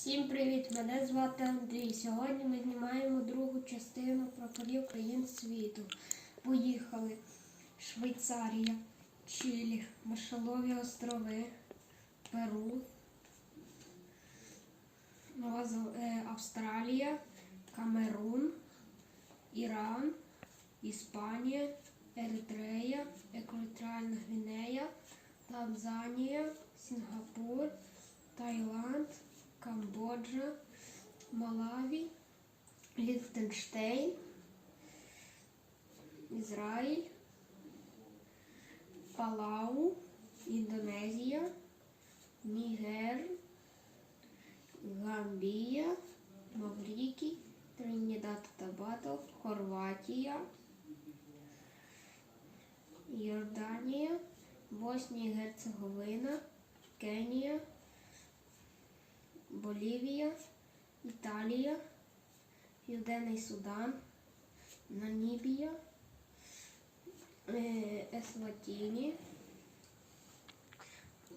Всім привіт! Мене звати Андрій. Сьогодні ми знімаємо другу частину про корів країн світу. Поїхали. Швейцарія, Чилі, Маршалові острови, Перу, е, Австралія, Камерун, Іран, Іспанія, Еритрея, Екваторіальна Гвінея, Танзанія, Сінгапур, Таїланд, Камбоджа, Малаві, Ліхтенштейн, Ізраїль, Палау, Індонезія, Нігер, Гамбія, Маврікі, Тринідад та Табато, Хорватія, Йорданія, Боснія і Герцеговина, Кенія, Болівія, Італія, Південний Судан, Намібія, Есватіні,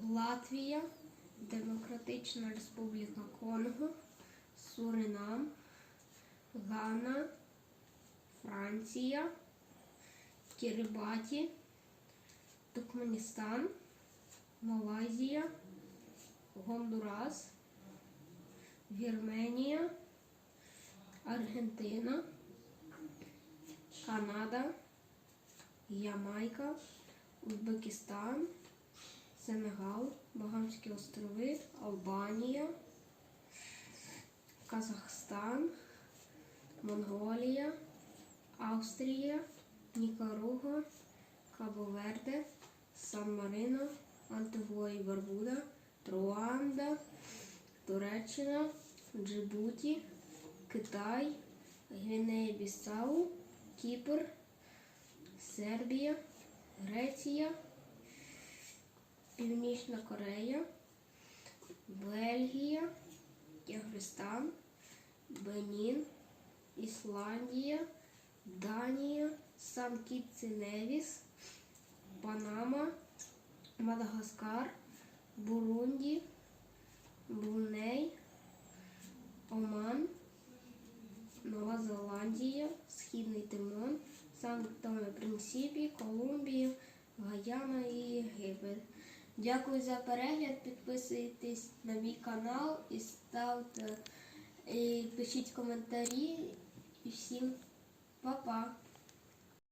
Латвія, Демократична Республіка Конго, Суринам, Гана, Франція, Кірибаті, Туркменістан, Малайзія, Гондурас, Вірменія, Аргентина, Канада, Ямайка, Узбекистан, Сенегал, Багамські острови, Албанія, Казахстан, Монголія, Австрія, Нікаруга, Кабо-Верде, Сан-Марино, Антигуа і Барбуда, Руанда, Туреччина, Джибуті, Китай, Гвінея Бісау, Кіпр, Сербія, Греція, Північна Корея, Бельгія, Киргизстан, Бенін, Ісландія, Данія, Сан Невіс, Панама, Мадагаскар, Бурунді, Бруней, Оман, Нова Зеландія, Східний Тимон, Санкт-Томе Принсіпі, Колумбія, Гаяна і Єгипет. Дякую за перегляд. Підписуйтесь на мій канал і ставте і пишіть коментарі. І всім па-па!